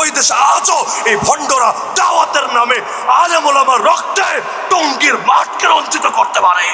ওই দেশে আজও এই ভণ্ডরা দাওয়াতের নামে আলেমুলামার রক্তে টঙ্গির মাঠকে রঞ্জিত করতে পারে।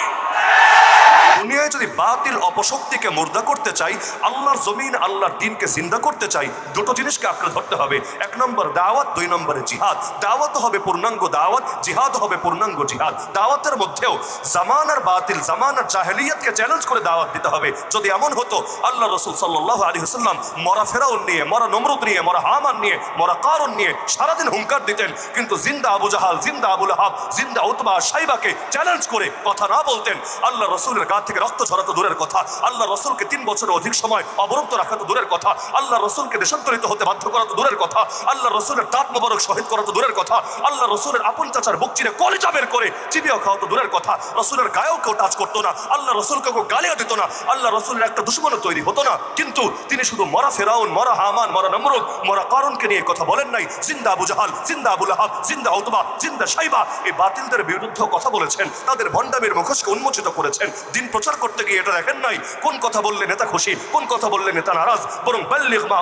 দুনিয়ায় যদি বাতিল অপশক্তিকে মুর্দা করতে চাই, আল্লাহর জমিন, আল্লাহর দিনকে জিন্দা করতে চাই, দুটো জিনিসকে আঁকড়ে ধরতে হবে। এক নম্বর দাওয়াত, দুই নম্বরে জিহাদ। দাওয়াত হবে পূর্ণাঙ্গ দাওয়াত, জিহাদ হবে পূর্ণাঙ্গ জিহাদ। দাওয়াতের মধ্যেও জামানার বাতিল, জামানার জাহেলিয়াতকে চ্যালেঞ্জ করে দাওয়াত দিতে হবে। যদি এমন হতো, আল্লাহ রসুল সাল্লাহ আলী হাসাল্লাম মরা ফেরাউন নিয়ে, মরা নমরুদ নিয়ে, মরা হামান নিয়ে মরা কারণ নিয়ে সারাদিন হুঙ্কার দিতেন। কিন্তু জিন্দা আবু জাহাল, জিন্দা আবুল হাব জিন্দা উতবা সাইবাকে চ্যালেঞ্জ করে কথা না বলতেন। আল্লাহ রসুলের গা থেকে রক্ত ঝরাতো দূরের কথা। আল্লাহ রসুলকে তিন বছরের অধিক সময় অবরুদ্ধ রাখা তো দূরের কথা। আল্লাহ রসুলকে দেশান্তরিত হতে বাধ্য করা তো দূরের কথা। আল্লাহ রসুলের দাঁত মোবারক শহীদ করা তো দূরের কথা। আল্লাহ রসুলের আপন চাচার বুক চিরে কলিজা বের করে চিবিয়ে খাওয়া তো দূরের কথা। রসুলের গায়েও কেউ টাচ করতো না। আল্লাহ রসুলকে কেউ গালিও দিত না। আল্লাহ রসুলের একটা দুশ্মনও তৈরি হতো না। কিন্তু তিনি শুধু মরা ফেরাউন, মরা হামান, মরা নমরুদ, মরা কারণকে নিয়ে কথা বলেন নাই। জিন্দা আবু জাহাল, জিন্দা আবুল আহাব জিন্দা উতবা, জিন্দা সাইবা এই বাতিলদের বিরুদ্ধে কথা বলেছেন, তাদের ভণ্ডামের মুখোশকে উন্মোচিত করেছেন। দিন প্রচার করতে গিয়ে এটা দেখেন নাই। কোন কথা বললে নেতা খুশি, কোন কথা বললে নেতা নারাজ? বরং বাল্লিগ মা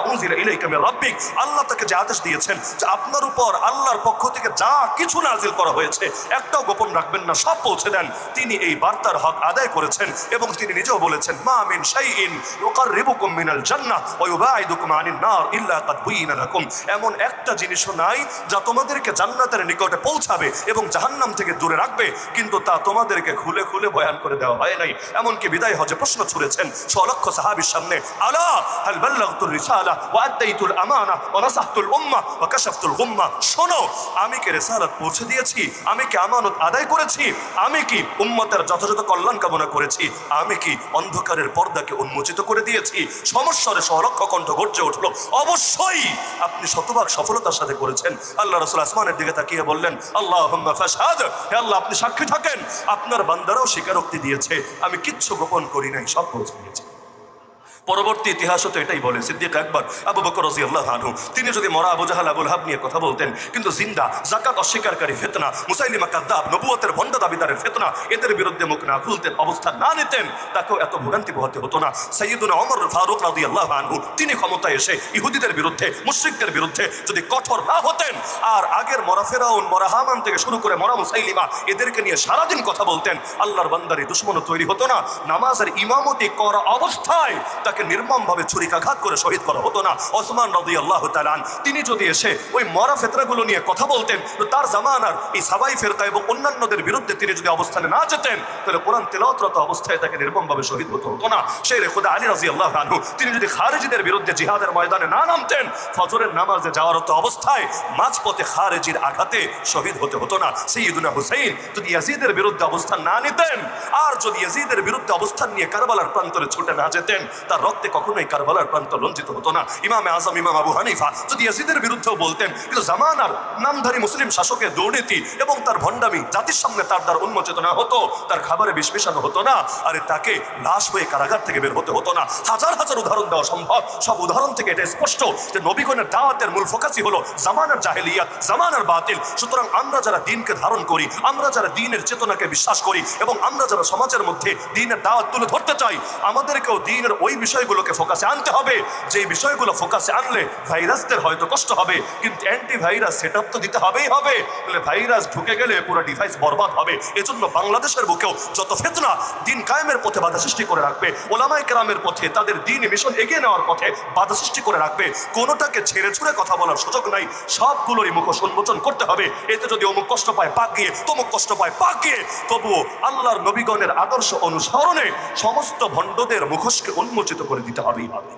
রাব্বিক, আল্লাহ তাকে যে আদেশ দিয়েছেন যে আপনার উপর আল্লাহর পক্ষ থেকে যা কিছু নাজিল করা হয়েছে, একটাও গোপন রাখবেন না, সব পৌঁছে দেন। তিনি এই বার্তার হক আদায় করেছেন এবং তিনি নিজেও বলেছেন, মা মিন শাইইন ইউকাররিবুকুম মিনাল জান্নাহ ওয়া ইউবাইদুকুম আনিন নার ইল্লা কাদ বুইনা লাকুম। এমন একটা জিনিসও নাই যা তোমাদেরকে জান্নাতের নিকটে পৌঁছাবে এবং জাহান্নাম থেকে দূরে রাখবে, কিন্তু তা তোমাদেরকে খুলে খুলে বয়ান করে দেওয়া হয় নাই। এমনকি বিদায় হজে প্রশ্ন ছুড়েছেন সলক্ষ সাহাবীর সামনে শোনো, আমি কি পৌঁছে দিয়েছি? আমি কি আমানত আদায় করেছি? আমি কি যথাযথ কল্যাণ কামনা করেছি? আমি কি অন্ধকারের পর্দাকে উন্মোচিত করে দিয়েছি? সমস্যারে কণ্ঠ অবশ্যই! শতভাগ সফলতার সাথে করেছেন। আল্লাহ রসুল আসমানের দিকে তাকিয়ে বললেন আল্লাহ ফাসাদ হে আল্লাহ আপনি সাক্ষী থাকেন। আপনার বান্দারাও স্বীকারোক্তি দিয়েছে। আমি কিচ্ছু গোপন করি নাই, সব পৌঁছে দিয়েছি। পরবর্তী ইতিহাসও তো এটাই বলে, সিদ্দিক একবার আবু বকর রাজি আল্লাহ আনহু। তিনি যদি মরা আবু জাহাল, আবুল হাব নিয়ে কথা বলতেন, কিন্তু জিন্দা জাকাত অস্বীকারী ফেতনা, মুসাইলিমা কাদ্দাব নবুয়তের ভণ্ড দাবিদারের ফেতনা, এদের বিরুদ্ধে মুখ না খুলতেন অবস্থান না নিতেন, তাকেও এত ভোগান্তি পোহাতে হতো না। সৈয়দুল অমর ফারুক রাজি আল্লাহ আনহু, তিনি ক্ষমতায় এসে ইহুদিদের বিরুদ্ধে, মুশ্রিকদের বিরুদ্ধে যদি কঠোর না হতেন, আর আগের মরা ফেরাউন, মরা হামান থেকে শুরু করে মরা মুসাইলিমা, এদেরকে নিয়ে সারাদিন কথা বলতেন, আল্লাহর বান্দারি দুশ্মনও তৈরি হতো না। নামাজের ইমামতি করা অবস্থায় তাকে নির্মমভাবে ছুরিকাঘাত করে শহীদ করা হতো না। ওসমান রদি আল্লাহ তালান তিনি যদি এসে ওই মরা ফেতরাগুলো নিয়ে কথা বলতেন, তো তার জামানার এই সাবাই ফেরকা এবং অন্যান্যদের বিরুদ্ধে তিনি যদি অবস্থানে না যেতেন, তাহলে কোরআন তেলাওতরত অবস্থায় তাকে নির্মমভাবে শহীদ হতে হতো না। সেই রেখুদা আলী রাজি আল্লাহ আনহু, তিনি যদি খারেজিদের বিরুদ্ধে জিহাদের ময়দানে না নামতেন, ফজরের নামাজে যাওয়ার তো অবস্থায় মাঝপথে খারেজির আঘাতে শহীদ হতে হতো না। সৈয়দুনা হুসাইন যদি ইয়াজিদের বিরুদ্ধে অবস্থান না নিতেন, আর যদি ইয়াজিদের বিরুদ্ধে অবস্থান নিয়ে কারবালার প্রান্তরে ছুটে না যেতেন, তার রক্তে কখনোই কারবালার প্রান্ত লঞ্চিত হতো না। ইমামে আজম, ইমাম আবু হানিফা যদি ইয়াজিদের বিরুদ্ধেও বলতেন, কিন্তু জামানার নামধারী মুসলিম শাসকের দুর্নীতি এবং তার ভণ্ডামি জাতির সামনে তার দ্বার উন্মোচিত না হতো, তার খাবারে বিষ মেশানো হতো না, আরে তাকে লাশ হয়ে কারাগার থেকে বের হতে হতো না। হাজার হাজার উদাহরণ দেওয়া সম্ভব। সব উদাহরণ থেকে এটা স্পষ্ট যে নবীগণের দাওয়াতের মূল ফোকাসই হলো জামানার জাহেলিয়াত, জামানার বাতিল। সুতরাং আমরা যারা দিনকে ধারণ করি, আমরা যারা দিনের চেতনাকে বিশ্বাস করি এবং আমরা যারা সমাজের মধ্যে দিনের দাওয়াত তুলে ধরতে চাই, আমাদেরকেও দিনের ওই বিষয়গুলোকে ফোকাসে আনতে হবে। যে বিষয়গুলো ফোকাসে আনলে ভাইরাসদের হয়তো কষ্ট হবে, কিন্তু অ্যান্টি ভাইরাস সেট তো দিতে হবেই হবে। তাহলে ভাইরাস ঢুকে গেলে পুরো ডিভাইস বরবাদ হবে। এজন্য বাংলাদেশের বুকেও যত ফেতনা দিন কায়েমের পথে বাধা সৃষ্টি করে রাখবে ওলামাই কেরামের পথে তাদের দিন মিশন এগিয়ে নেওয়ার পথে বাধা সৃষ্টি করে রাখবে। কোনোটাকে ছেড়ে ছুড়ে কথা বলার সুযোগ নাই, সবগুলোরই মুখোশ উন্মোচন করতে হবে। এতে যদি অমুক কষ্ট পায়, পাক গিয়ে, তমুক কষ্ট পায়, পাক গিয়ে, তবুও আল্লাহর নবীগণের আদর্শ অনুসরণে সমস্ত ভণ্ডদের মুখোশকে উন্মোচিত করে দিতে হবেই। হবে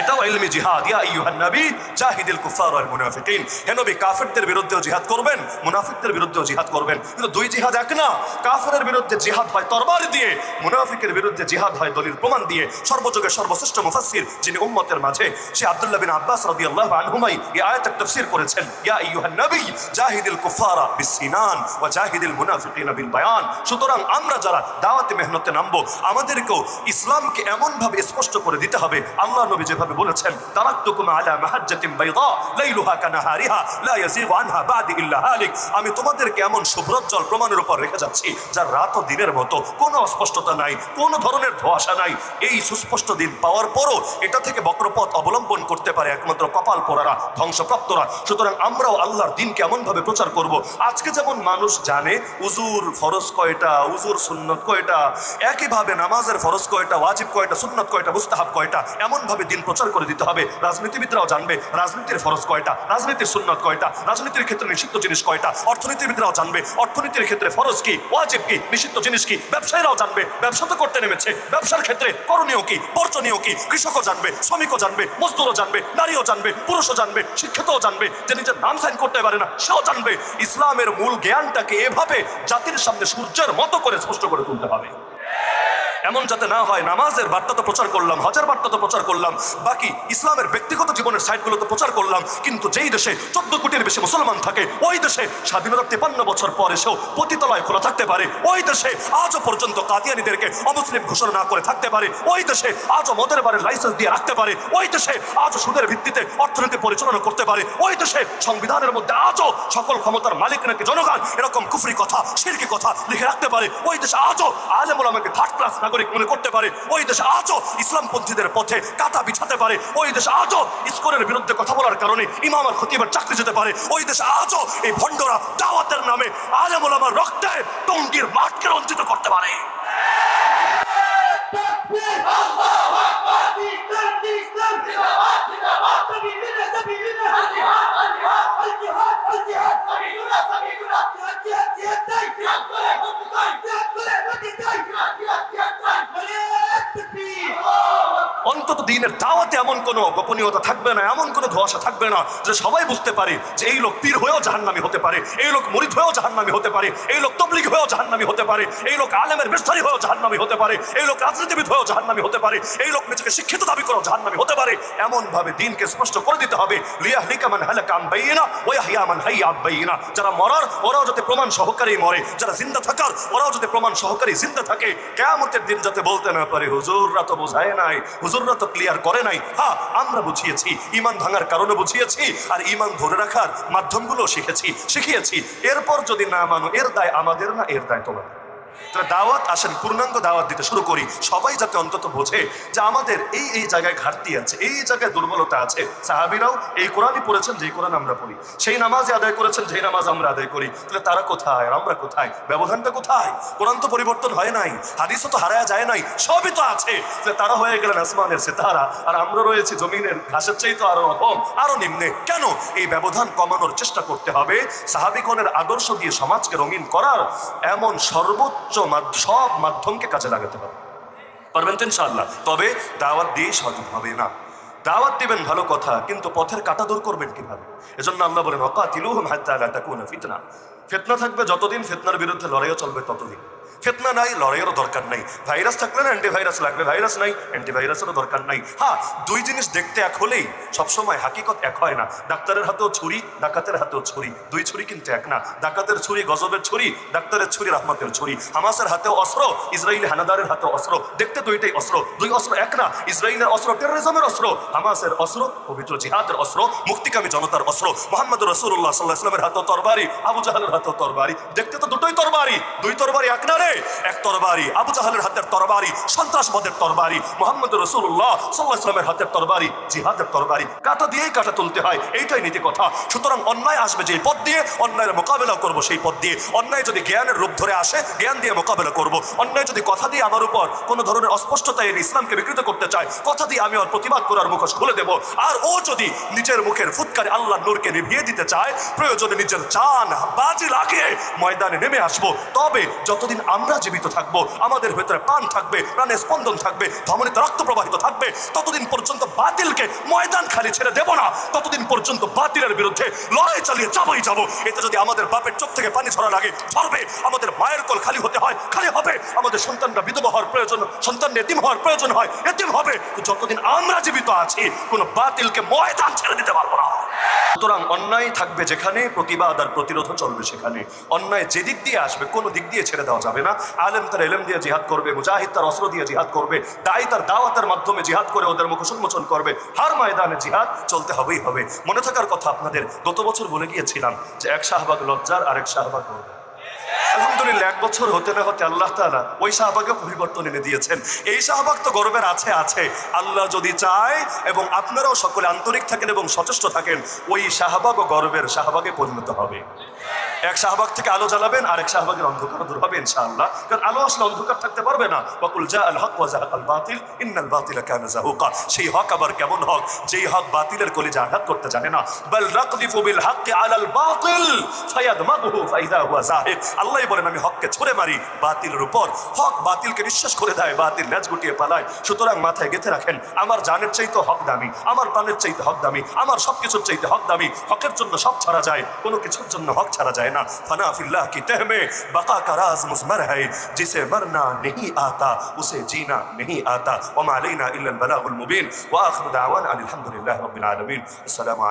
এটাও ইলমি জিহাদ। ইয়া আইয়ুহান নবী, জাহিদিল কুফার ওয়াল মুনাফিকিন। হে নবী, কাফেরদের বিরুদ্ধেও জিহাদ করবেন, মুনাফিকদের বিরুদ্ধেও জিহাদ করবেন। কিন্তু দুই জিহাদ এক না। কাফেরের বিরুদ্ধে জিহাদ হয় তরবার দিয়ে, মুনাফিকের বিরুদ্ধে জিহাদ হয় দলিল প্রমাণ দিয়ে। সর্বযুগের সর্বশ্রেষ্ঠ মুফাসসির, যিনি উম্মতের মাঝে, সে আব্দুল্লাহ বিন আব্বাস রাদিয়াল্লাহু আনহুমাই এই আয়াতের তাফসীর করেছেন। ইয়া আইয়ুহান নবী, জাহিদুল কুফারা বিসিনান ওয়া জাহিদিল মুনাফিকিনা বিল বায়ান। সুতরাং আমরা যারা দাওয়াতে মেহনতে নামবো, আমাদেরকেও ইসলামকে এমন ভাবে স্পষ্ট করে দিতে হবে, আল্লাহ নবী যেভাবে ভাবে বলেছেন আমি তোমাদেরকে এমন সুব্রজ্জ্বল প্রমাণের উপর রেখে যাচ্ছি, যার রাত ও দিনের মতো কোনো অস্পষ্টতা নাই, কোনো ধরনের ধোঁয়াশা নাই। এই সুস্পষ্ট দিন পাওয়ার পরও এটা থেকে বক্রপথ অবলম্বন করতে পারে একমাত্র কপাল পোড়ারা, ধ্বংসপ্রাপ্তরা। সুতরাং আমরাও আল্লাহর দিনকে এমন ভাবে প্রচার করব। আজকে যেমন মানুষ জানে, উজুর ফরজ কয়টা, উজুর সুন্নত কয়টা, একইভাবে নামাজের ফরজ কয়টা, ওয়াজিব কয়টা, সুন্নত কয়টা, মুস্তাহাব কয়টা এমন ভাবে দিন প্রচার করে দিতে হবে। রাজনীতিবিদরাও জানবে রাজনীতির ফরজ কয়টা, রাজনীতির সুন্নত কয়টা, রাজনীতির ক্ষেত্রে নিষিদ্ধ জিনিস কয়টা, অর্থনীতিবিদরাও জানবে। অর্থনীতির ক্ষেত্রে ফরজ কি, ওয়াজিব কি, নিষিদ্ধ জিনিস কি, ব্যবসায়ীরাও জানবে। ব্যবসা তো করতে নেমেছে। ব্যবসার ক্ষেত্রে করণীয় কি, বর্জনীয় কি, কৃষকও জানবে, শ্রমিকও জানবে, মজদুরও জানবে, নারীও জানবে, পুরুষও জানবে, শিক্ষিতও জানবে, যে নিজের নাম সাইন করতে পারে না, সেও জানবে। ইসলামের মূল জ্ঞানটাকে এভাবে জাতির সামনে সূর্যের মতো করে স্পষ্ট করে তুলতে হবে। এমন যাতে না হয়, নামাজের বার্তা তো প্রচার করলাম, হজের বার্তা তো প্রচার করলাম, বাকি ইসলামের ব্যক্তিগত জীবনের সাইটগুলো তো প্রচার করলাম, কিন্তু যেই দেশে চোদ্দ কোটির বেশি মুসলমান থাকে, ওই দেশে স্বাধীনতা তেপান্ন বছর পর এসেও পতিতলয় খোলা থাকতে পারে, ওই দেশে আজও পর্যন্ত কাদিয়ানিদেরকে অমুসলিম ঘোষণা না করে থাকতে পারে, ওই দেশে আজও মদের বারের লাইসেন্স দিয়ে রাখতে পারে, ওই দেশে আজও সুদের ভিত্তিতে অর্থনীতি পরিচালনা করতে পারে, ওই দেশে সংবিধানের মধ্যে আজও সকল ক্ষমতার মালিক নাকি জনগণ, এরকম কুফরি কথা, সিরকি কথা লিখে রাখতে পারে, ওই দেশে আজও আলেমুল আমাকে থার্ড ক্লাস নাগরিক মনে করতে পারে, ওই দেশে আজও ইসলামপন্থীদের পথে কাটা বিছাতে পারে, ওই দেশ আজও স্কুলের বিরুদ্ধে কথা বলার কারণে ইমামার আর চাকরি যেতে পারে, ওই দেশ আজও এই ভণ্ডরা দাওয়াতের নামে আলেমুল আমার রক্তে টঙ্গির মাঠকে রঞ্জিত করতে পারে। দিনের দাওয়াতে এমন কোনো গোপনীয়তা থাকবে না, এমন কোনো ধোয়াশা থাকবে না যে সবাই বুঝতে পারে যে এই লোক পীর হয়েও জাহান্নামি হতে পারে, এই লোক মরিদ হয়েও জাহান্নামি হতে পারে, এই লোক তবলিগ হয়েও জাহান্নামি হতে পারে, এই লোক আলেমের বিস্তারি হয়েও জাহান্নামি হতে পারে, এই লোক রাজনীতিবিদ হয়েও জাহান্নামি হতে পারে, এই লোক নিজেকে শিক্ষিত দাবি করেও জাহান্নামি হতে পারে এমন ভাবে দিনকে স্পষ্ট করে দিতে হবে, লিয়াহলিকা মান হালাকা আন বাইয়িনা ওয়া ইয়াহইয়া মান হাইয়া আন বাইয়িনা যারা মরার, ওরাও যাতে প্রমাণ সহকারী মরে, যারা জিন্দা থাকার, ওরাও যাতে প্রমাণ সহকারী জিন্দা থাকে, কিয়ামতের দিন যাতে বলতে না পারে, হুজুররা তো বোঝায় নাই, হুজুররা তো ক্লিয়ার করে নাই। হ্যাঁ আমরা বুঝিয়েছি, ইমান ভাঙার কারণে বুঝিয়েছি, আর ইমান ধরে রাখার মাধ্যমগুলো শিখেছি, শিখিয়েছি। এরপর যদি না মানো, এর দায় আমাদের না, এর দায় তোমার তাহলে দাওয়াত আসেন, পূর্ণাঙ্গ দাওয়াত দিতে শুরু করি। সবাই যাতে অন্তত বোঝে যে আমাদের এই এই জায়গায় ঘাটতি আছে, এই জায়গায় দুর্বলতা আছে। সাহাবিরাও এই কোরআনই পড়েছেন, যেই কোরআন আমরা পড়ি। সেই নামাজে আদায় করেছেন, যেই নামাজ আমরা আদায় করি। তাহলে তারা কোথায় আমরা কোথায়? ব্যবধানটা কোথায়? কোরআন তো পরিবর্তন হয় নাই, হাদিসও তো হারায় যায় নাই, সবই তো আছে। তারা হয়ে গেলেন আসমানের সেতারা, আর আমরা রয়েছি জমিনের ঘাসের চাই তো আরও রকম আরও নিম্নে। কেন? এই ব্যবধান কমানোর চেষ্টা করতে হবে। সাহাবিগণের আদর্শ দিয়ে সমাজকে রঙিন করার এমন সর্বোচ্চ মাধ্য- সব মাধ্যমকে কাজে লাগাতে হবে। পারবেন তো ইনশাআল্লাহ? তবে দাওয়াত দিয়ে সজীব হবে না। দাওয়াত দিবেন ভালো কথা, কিন্তু পথের কাটা দূর করবেন কীভাবে? এজন্য আল্লাহ বলেন, অকাতিলুহুম হাত্তা লা তাকুনা ফিতনা। ফিতনা থাকবে যতদিন ফিতনার বিরুদ্ধে লড়াইও চলবে ততদিন। ফিতনা নাই লড়াইয়েরও দরকার নাই ভাইরাস থাকলে না অ্যান্টিভাইরাস লাগবে ভাইরাস নাই অ্যান্টিভাইরাসেরও দরকার নাই হ্যাঁ দুই জিনিস দেখতে এক হলেই সবসময় হাকিকত এক হয় না ডাক্তারের হাতেও ছুরি ডাকাতের হাতেও ছুরি দুই ছুরি কিন্তু এক না ডাকাতের ছুরি গজবের ছুরি ডাক্তারের ছুরি রহমতের ছুরি হামাসের হাতেও অস্ত্র ইসরায়েলি হানাদারের হাতেও অস্ত্র দেখতে দুইটাই অস্ত্র দুই অস্ত্র এক না ইসরায়েলের অস্ত্র টেরোরিজমের অস্ত্র হামাসের অস্ত্র পবিত্র জিহাদের অস্ত্র মুক্তিকামী জনতার অস্ত্র মোহাম্মদ রসুল্লাহ সাল্লাহ ইসলামের হাতেও তরবারি, আবু জাহালের হাতেও তরবারি। দেখতে তো দুটোই তরবারি। দুই তরবারি এক না। রে এক তরবারি, আবু জাহালের হাতের তরবারি, সন্ত্রাসবাদের তরবারি, মোহাম্মদ রসুল্লাহ সাল্লাহ ইসলামের হাতের তরবারি, জিহাদের তরবারি, কাটা দিয়েই কাটা তুলতে হয়, এইটাই নীতি কথা। সুতরাং অন্যায় আসবে যে পথ দিয়ে, অন্যায়ের মোকাবেলা করব সেই পথ দিয়ে। অন্যায় যদি জ্ঞানের রূপ ধরে আসে, জ্ঞান দিয়ে মোকাবেলা করব। অন্যায় যদি কথা দিয়ে আমার উপর কোনো ধরনের অস্পষ্টতা এনে ইসলামকে বিকৃত করতে চায়, কথা দিয়ে আমি ওর প্রতিবাদ করার মুখোশ খুলে দেব। আর ও যদি নিজের মুখের ফুৎকারে আল্লাহ নূরকে নিভিয়ে দিতে চায়, প্রয়োজনে নিজের চান বাজি লাগিয়ে ময়দানে নেমে আসব। তবে যতদিন আমরা জীবিত থাকব, আমাদের ভেতরে প্রাণ থাকবে প্রাণে স্পন্দন থাকবে, ধমনীতে রক্ত প্রবাহিত থাকবে। ততদিন পর্যন্ত বাতিলকে ময়দান খালি ছেড়ে দেব না। ততদিন পর্যন্ত বাতিলের বিরুদ্ধে লড়াই চালিয়ে যাবই যাব। এতে যদি আমাদের বাপের চোখ থেকে পানি ছড়া লাগে ছড়বে আমাদের মায়ের কোল খালি হতে হয়, খালি হবে। আমাদের সন্তানরা বিধবা হওয়ার প্রয়োজন, সন্তান এতিম হওয়ার প্রয়োজন হয়, এতিম হবে। যতদিন আমরা জীবিত আছি, কোনো বাতিলকে ময়দান ছেড়ে দিতে পারব না। সুতরাং অন্যায় থাকবে যেখানে, প্রতিবাদ আর প্রতিরোধ চলবে সেখানে। অন্যায় যে দিক দিয়ে আসবে, কোনো দিক দিয়ে ছেড়ে দেওয়া যাবে না। আলেম তার এলেম দিয়ে জিহাদ করবে, মুজাহিদ তার অস্ত্র দিয়ে জিহাদ করবে, দায়ী তার দাওয়াতের মাধ্যমে জিহাদ করে ওদের মুখ উন্মোচন করবে। হার ময়দানে জিহাদ চলতে হবেই হবে। মনে থাকার কথা আপনাদের, গত বছর বলে গিয়েছিলাম যে এক শাহবাগ লজ্জার আর এক শাহবাগ গর্বের। আলহামদুলিল্লাহ, এক বছর হতে না হতে আল্লাহ তাআলা ওই শাহবাগে পরিবর্তন এনে দিয়েছেন। এই শাহবাগ তো গর্বের আছে আছে। আল্লাহ যদি চায় এবং আপনারাও সকলে আন্তরিক থাকেন এবং সচেষ্ট থাকেন, ওই শাহবাগ ও গর্বের শাহবাগে পরিণত হবে। এক শাহবাগ থেকে আলো জ্বালাবেন আর এক শাহবাগের অন্ধকার দূর হবে, ইনশাআল্লাহ। কারণ আলো আসলে অন্ধকার থাকতে পারবে না। বকুল জা আল হক ওয়া জাহাকাল বাতিল, ইন্নাল বাতিলা কানা জাহুকা সেই হক আবার কেমন হক? যেই হক বাতিলের কলিজা আঘাত করতে জানে না। বাল রাকদিফু বিল হাক্কি আলাল বাতিল, ফায়াদমাগুহু ফাইদা হুয়া জাহিদ। আল্লাহ বলেন, আমি হককে ছুঁড়ে মারি বাতিলের উপর। হক বাতিলকে নিঃশ্বাস করে দেয়, বাতিল ল্যাজ গুটিয়ে পালায়। সুতরাং মাথায় গেঁথে রাখেন, আমার জানের চাইতে হক দামি, আমার প্রাণের চাইতে হক দামি, আমার সবকিছুর চাইতে হক দামি। হকের জন্য সব ছাড়া যায়, কোনো কিছুর জন্য হক ছাড়া যায় না फना फिल्लाह की तह में बका का राज मुजमर है जिसे मरना नहीं आता उसे जीना नहीं आता वमा अलैना इल्ला अल बलागुल